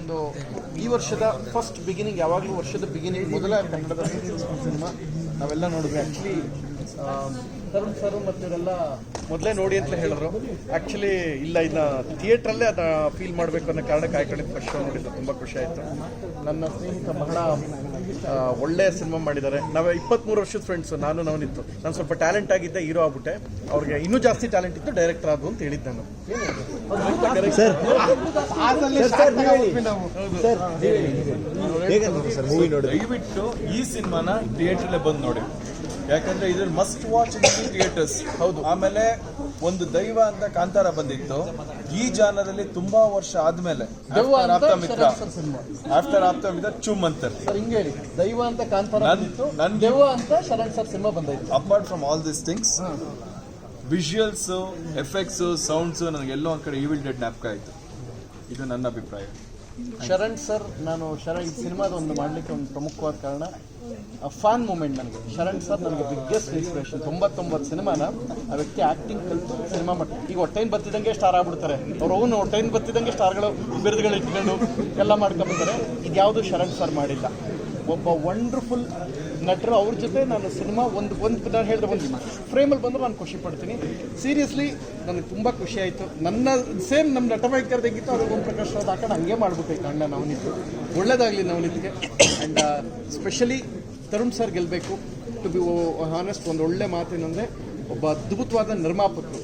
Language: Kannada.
ಒಂದು ಈ ವರ್ಷದ ಫಸ್ಟ್ ಬಿಗಿನಿಂಗ್ ಯಾವಾಗಲೂ ವರ್ಷದ ಬಿಗಿನಿಂಗ್ ಮೊದಲ ಕನ್ನಡದ ಸಿನಿಮಾ ನಾವೆಲ್ಲ ನೋಡಿದ್ವಿ ಆ್ಯಕ್ಚುಲಿ ತರುಣ್ ಸರ್ ಮತ್ತೆ ಇವರೆಲ್ಲ ಮೊದಲೇ ನೋಡಿ ಅಂತಲೇ ಹೇಳಿದ್ರು. ಆ್ಯಕ್ಚುಲಿ ಇಲ್ಲ ಇದನ್ನ ಥಿಯೇಟ್ರಲ್ಲೇ ಅದನ್ನ ಫೀಲ್ ಮಾಡಬೇಕು ಅನ್ನೋ ಕಾರಣಕ್ಕೆ ಆಯ್ಕೊಂಡು ಫಸ್ಟ್ ಶೋ ನೋಡಿದ್ದು. ತುಂಬ ಖುಷಿ ಆಯಿತು. ನನ್ನ ಸ್ನೇಹಿತ ಬಹಳ ಒಳ್ಳೆಯ ಸಿನಿಮಾ ಮಾಡಿದ್ದಾರೆ. ನಾವು ಇಪ್ಪತ್ತ್ಮೂರು ವರ್ಷದ ಫ್ರೆಂಡ್ಸು ನಾನು ನವನಿತ್ತು. ನಾನು ಸ್ವಲ್ಪ ಟ್ಯಾಲೆಂಟ್ ಆಗಿದ್ದೆ ಹೀರೋ ಆಗ್ಬಿಟ್ಟೆ. ಅವ್ರಿಗೆ ಇನ್ನೂ ಜಾಸ್ತಿ ಟ್ಯಾಲೆಂಟ್ ಇತ್ತು ಡೈರೆಕ್ಟರ್ ಆದ್ರು ಅಂತ ಹೇಳಿದ್ದೆ ನಾನು. ಸರ್ ಸರ್ ಮೂವಿ ನೋಡಿ ದಯವಿಟ್ಟು ಈ ಸಿನಿಮಾನ ಥಿಯೇಟ್ರಲ್ಲೇ ಬಂದು ನೋಡಿ. ಯಾಕಂದ್ರೆ ಇದ್ರ ಮಸ್ಟ್ ವಾಚ್ ಇನ್ ಥಿಯೇಟರ್ಸ್ ಹೌದು. ಆಮೇಲೆ ಒಂದು ದೈವ ಅಂತ ಕಾಂತಾರ ಬಂದಿತ್ತು. ಈ ಜಾನರಲ್ಲಿ ತುಂಬಾ ವರ್ಷ ಆದ್ಮೇಲೆ ಆಪ್ತ ಮಿತ್ರ ಆಫ್ಟರ್ ಆಪ್ತ ಮಿತ್ರ ಚುಮ್ ಅಂತ. ಹಿಂಗೆ ಹೇಳಿ. ದೈವ ಅಂತ ಕಾಂತಾರ ನನ್- ಬಂದಿತ್ತು. ದೆವ್ವ ಅಂತ ಶರಣ್ ಸರ್ ಸಿನಿಮಾ ಬಂದೈತೆ. Apart from all this things visuals effects sounds ನನಗೆ ಎಲ್ಲೋ ಒಂದ್ ಕಡೆ ಈವಿಲ್ ಡೆಡ್ ಜ್ಞಾಪಕ ಆಯ್ತು. ಇದು ನನ್ನ ಅಭಿಪ್ರಾಯ. ಶರಣ್ ಸರ್, ನಾನು ಶರಣ್, ಈ ಸಿನಿಮಾದ ಒಂದು ಮಾಡಲಿಕ್ಕೆ ಒಂದು ಪ್ರಮುಖವಾದ ಕಾರಣ ಫ್ಯಾನ್ ಮೂಮೆಂಟ್ ನನಗೆ, ಶರಣ್ ಸರ್ ನನಗೆ ಬಿಗ್ಗೆಸ್ಟ್ ಇನ್ಸ್ಪಿರೇಷನ್ ತೊಂಬತ್ತೊಂಬತ್ತು ಸಿನಿಮಾನ ಆ ವ್ಯಕ್ತಿ ಆ್ಯಕ್ಟಿಂಗ್ ಕಲಿತು ಸಿನಿಮಾ ಮಾಡಿ ಈಗ ಹೊಟ್ಟೆನ್ ಬತ್ತಿದಂಗೆ ಸ್ಟಾರ್ ಆಗ್ಬಿಡ್ತಾರೆ. ಅವ್ರು ಅವನು ಹೊಟ್ಟೆನ್ ಬತ್ತಿದಂಗೆ ಸ್ಟಾರ್ಗಳು ಬಿರುದುಗಳು ಇಟ್ಕೊಂಡು ಎಲ್ಲ ಮಾಡ್ಕೊಂಬಿಡ್ತಾರೆ ಇದು ಯಾವುದು ಶರಣ್ ಸರ್ ಮಾಡಿಲ್ಲ. ಒಬ್ಬ ವಂಡರ್ಫುಲ್ ನಟರು ಅವ್ರ ಜೊತೆ ನಾನು ಸಿನಿಮಾ ಒಂದು ಒಂದು, ನಾನು ಹೇಳಿದ್ರೆ ಒಂದು ಫ್ರೇಮಲ್ಲಿ ಬಂದರೂ ನಾನು ಖುಷಿ ಪಡ್ತೀನಿ. ಸೀರಿಯಸ್ಲಿ ನನಗೆ ತುಂಬ ಖುಷಿ ಆಯಿತು. ನನ್ನ ಸೇಮ್ ನಮ್ಮ ನಟ ತೆಗಿತ್ತು ಅವ್ರಿಗೆ ಓಂ ಪ್ರಕಾಶ್ ರಾವ್ ಹಾಕೊಂಡು ಹಂಗೆ ಮಾಡ್ಬೇಕಾಯ್ತು ಅಣ್ಣ ನವನಿತ್ತು ಒಳ್ಳೇದಾಗಲಿ ನವನಿತ್ಗೆ. ಆ್ಯಂಡ್ ಸ್ಪೆಷಲಿ ತರುಣ್ ಸರ್ ಗೆಲ್ಲಬೇಕು ಟು ಬಿ ಹಾನೆಸ್ಟ್ ಒಂದು ಒಳ್ಳೆ ಮಾತೇನೆಂದರೆ ಒಬ್ಬ ಅದ್ಭುತವಾದ ನಿರ್ಮಾಪಕರು.